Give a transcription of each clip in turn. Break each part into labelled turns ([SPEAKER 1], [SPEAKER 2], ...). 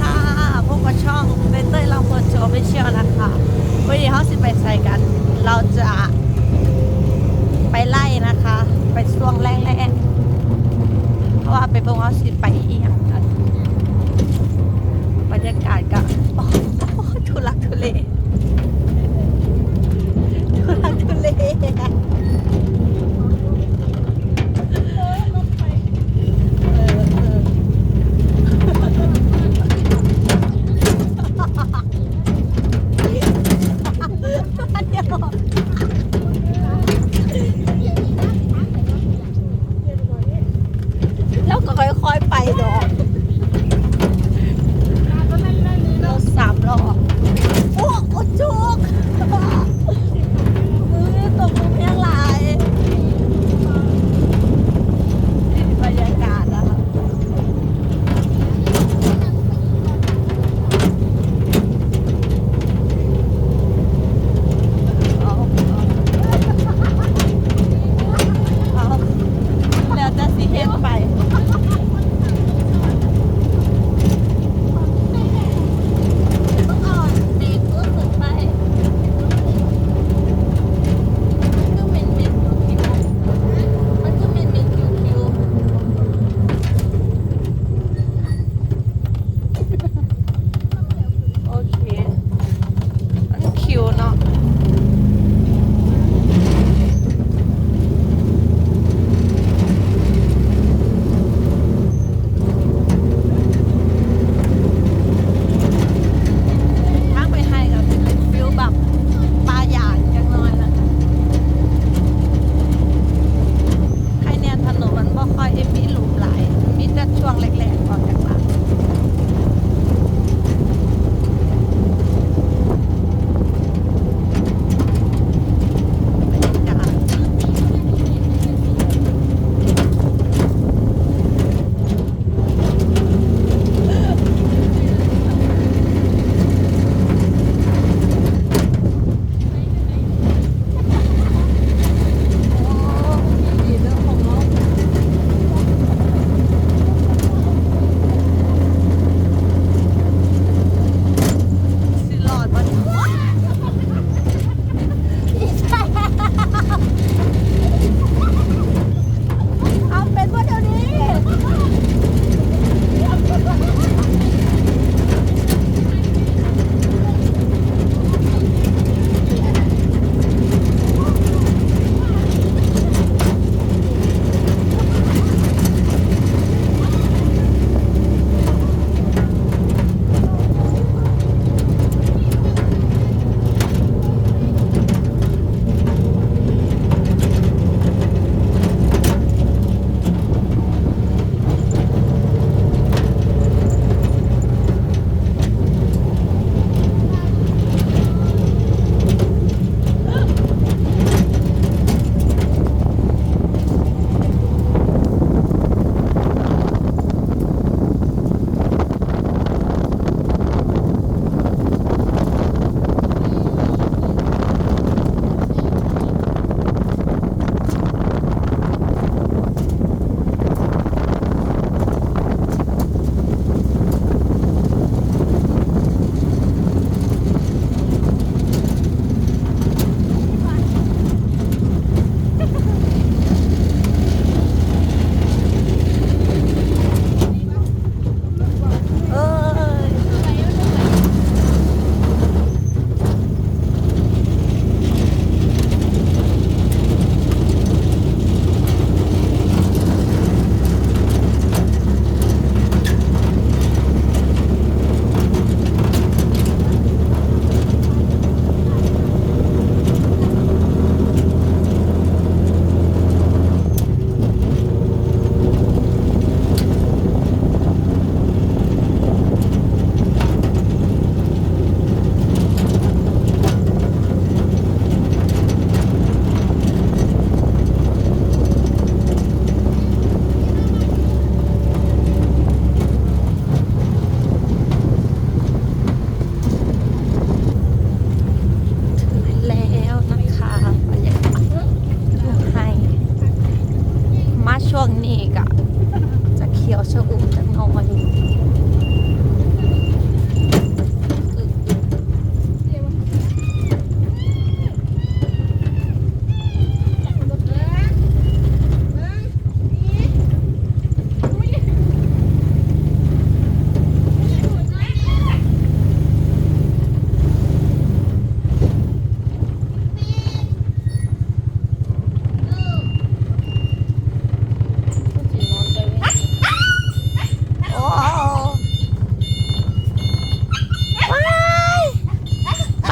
[SPEAKER 1] ค่ะพวกกับช่องเบเต้ยลองโปรโจไปเชียวนะคะวันนี้เขาสิไปใส่กัน เราจะไปไล่นะคะ ไปช่วงแรงๆเพราะว่าไปเบิ่งเขาสิไปอีกบรรยากาศก็ทุลักทุเล ค่อ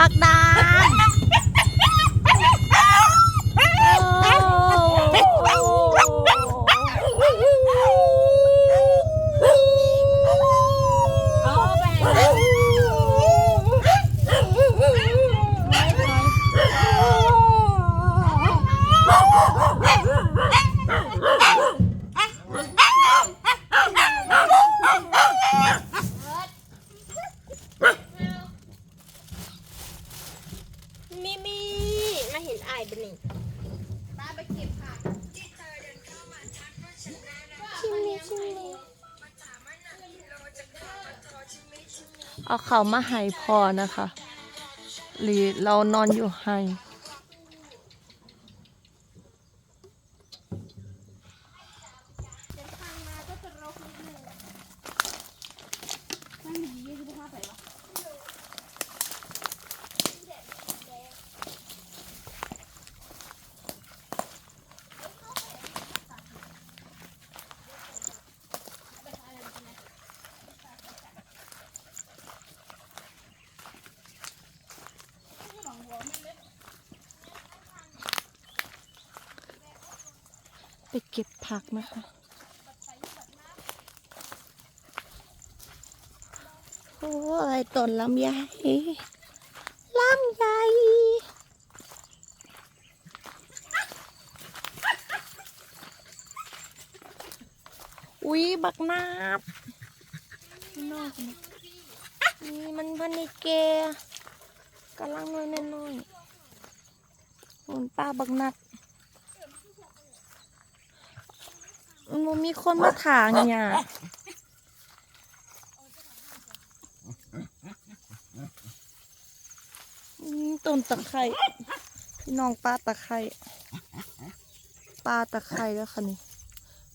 [SPEAKER 1] Thật đó เอาเขามาให้พอนะคะหรือเรานอนอยู่ให้
[SPEAKER 2] เดินทางมาก็จะรกนิดนึงนั่งดียี่สิบห้าไปวะ
[SPEAKER 1] ไปเก็บผักนะคะ โอ้ยต้นลำไยลำไยอุ๊ยบักนาบนอกนี่นี่มันพันในแกกำลังน้อยน้อยๆหุ่นป้าบักนัด มันบ่มีคนมาถางเนี่ยต้นตะไคร่พี่น้องป้าตะไคร่ป้าตะไคร่แล้วค่ะนี่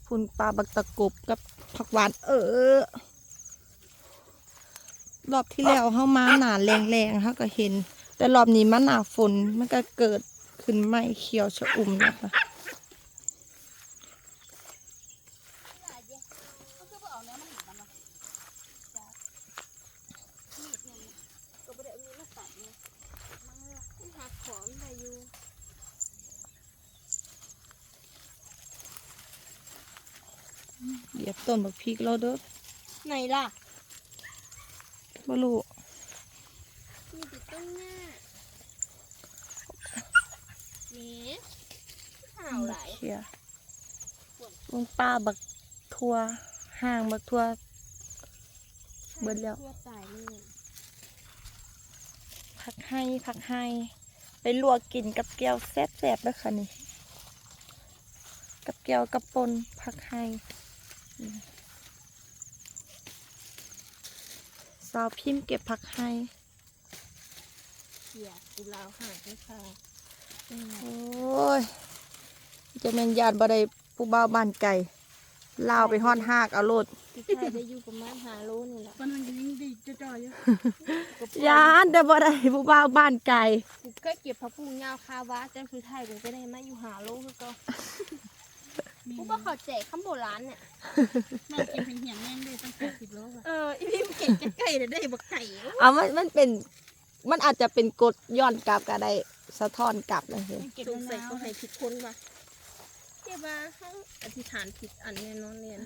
[SPEAKER 1] พุ่นปลาบักตะกบกับผักหวานเออรอบที่แล้วเข้ามาหนาแรงๆเขาก็เห็น แต่รอบนี้มันหนาฝนมันก็เกิดขึ้นไม่เขียวชะอุ่มนะคะ
[SPEAKER 2] ก็คือเอาเนื้อมันหนีมันมามีดเนี่ยก็ไม่ได้เอามีดมาตัดเนี่ยมันหักของไปอยู่
[SPEAKER 1] เห ยียบต้นบักพริกแล้วเด้อ
[SPEAKER 2] ไหนล่ะ
[SPEAKER 1] บ่รู้
[SPEAKER 2] มีติดต้นหน้านี่ห่าวไหลาย
[SPEAKER 1] เขียลุงป้าบักทัวห่างบักทัว เบิดแล้ว
[SPEAKER 2] ทั่วตายเลย
[SPEAKER 1] ผักให้ผักให้ไปลวกกินกับแก้วแซ่บๆด้วยค่ะนี่ กับแก้วกับปนผักให้อืม สาวพิมพ์เก็บผักให้
[SPEAKER 2] เขียกุลาวหาดด้วยค่ะ
[SPEAKER 1] โอ้ย จะแม่นยานบ่ได้ผู้บ่าวบ้านไก่ลาวไปฮอดหากเอาโลด
[SPEAKER 2] ที่ใครได้อยู่ประมาณหาโลนี่แหละมันมันยังดีจะจ่อยอยู่
[SPEAKER 1] ยานแต่บ่ได้ผู้บ่าวบ้านไก่
[SPEAKER 2] กูเคยเก็บผักบุ้งยาวคาวะแต่คือไทยกูก็ได้มาอยู่หาโลคือก็ กูก็ขอแจกคำโบราณเนี่ย
[SPEAKER 3] แม่กินเป็นเหี่ยงแม่งได้ตั้งแปดสิบโลอะ
[SPEAKER 2] เอออีพี่เก่งจะไก่เลยได้บักไก่
[SPEAKER 1] เอามันมันเป็น มันอาจจะเป็นกฎย้อนกลับก็ได้สะท้อนกลับนะเฮ้ย
[SPEAKER 3] เก็บ
[SPEAKER 2] สงสัย
[SPEAKER 3] มะนาว
[SPEAKER 2] ก็ให้ผิดคนว่ะเจ้าว่าเขาอธิษฐานผิดอันแน่นอนเรียน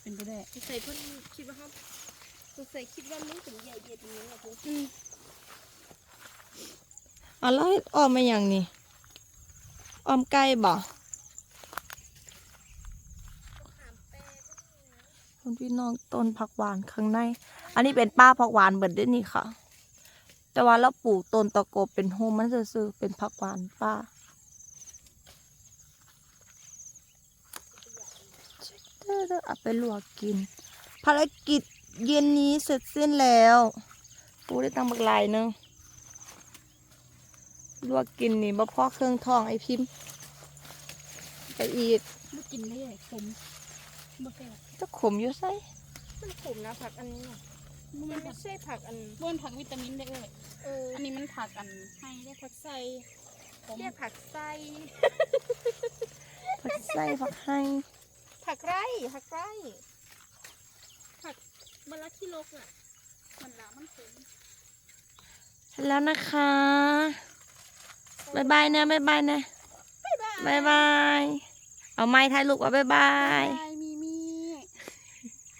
[SPEAKER 3] เป็นไปได้
[SPEAKER 2] สงสัยเพิ่นคิดว่าเขาสงสัยคิดว่ามึงถึงใหญ่เย็ดอย่างนี้แหละกู
[SPEAKER 1] เอาแล้วให้ออมมาอย่างนี้ออมไก่บ่ คุณพี่น้องต้นผักหวานข้างใน อันนี้เป็นป้าผักหวานเบิดเด้วยนี่ค่ะ แต่ว่าเราปลูกต้นตะโกบเป็นโฮมมันซื่อเป็นผักหวานป้าเด้อๆเอาไปลวกกิน ภารกิจเย็นนี้เสร็จสิ้นแล้วปูได้ตังบักลายหนึงลวกกินนี่บ่พอเครื่องทองไอพิมพ์ไปอีก
[SPEAKER 3] กินได้เลยขมบ่แก
[SPEAKER 1] จะขมอยู่ไส
[SPEAKER 2] มันขมนะผักอันนี้น่ะ
[SPEAKER 3] มั
[SPEAKER 2] มัน
[SPEAKER 3] น
[SPEAKER 2] ไม่ใช่ผักอัน
[SPEAKER 3] บ้วนผักวิตามินได้เลย
[SPEAKER 2] เออ
[SPEAKER 3] อันนี้มันผักอันให้ได้ผักใส่ขม
[SPEAKER 2] เรียกผักไส้
[SPEAKER 1] ผักไส้ผักให้
[SPEAKER 2] ผักไร่ผักไร่ผักมะละที่ลกอะ
[SPEAKER 3] มันหนามันขม
[SPEAKER 1] แล้วนะคะบายบายนะบายบายนะบายบาย เอาไม้ถ่ายลูกว่าบายบาย
[SPEAKER 3] บาย